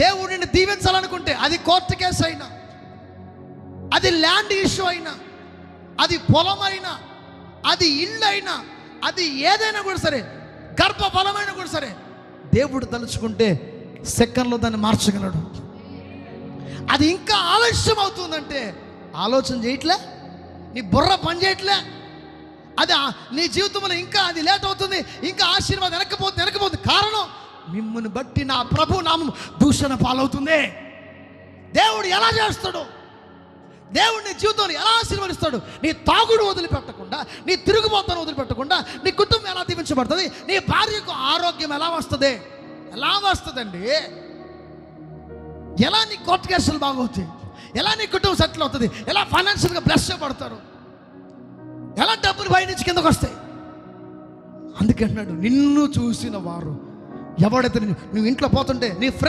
దేవుడిని దీవించాలనుకుంటే అది court case అయినా అది ల్యాండ్ ఇష్యూ అయినా అది పొలం అయినా అది ఇల్లు అయినా అది ఏదైనా కూడా సరే గర్భఫలమైనా కూడా సరే దేవుడు తలుచుకుంటే సెకండ్లో దాన్ని మార్చగలడు. అది ఇంకా ఆలస్యం అవుతుందంటే ఆలోచన చేయట్లే నీ బుర్ర పని చేయట్లే అది నీ జీవితంలో ఇంకా అది లేట్ అవుతుంది ఇంకా ఆశీర్వాదం వెనకపోతుంది మిమ్మల్ని బట్టి నా ప్రభు నామం దూషణ పాలవుతుంది. దేవుడు ఎలా చేస్తాడు? దేవుడు నీ జీవితంలో ఎలా ఆశీర్వదిస్తాడు? నీ తాగుడు వదిలిపెట్టకుండా నీ తిరుగుబోతను వదిలిపెట్టకుండా నీ కుటుంబం ఎలా దీవించబడుతుంది? నీ భార్యకు ఆరోగ్యం ఎలా వస్తుంది? ఎలా వస్తుందండి? ఎలా నీ కోర్టు కేసులు బాగవుతాయి? ఎలా నీ కుటుంబం సెటిల్ అవుతుంది? ఎలా ఫైనాన్షియల్గా బ్లెస్ చేయబడతారు? ఎలా డబ్బులు బయట నుంచి కిందకు వస్తాయి అందుకే నిన్ను చూసిన వారు ఎవడైతే నువ్వు ఇంట్లో పోతుంటే నీ ఫ్రెండ్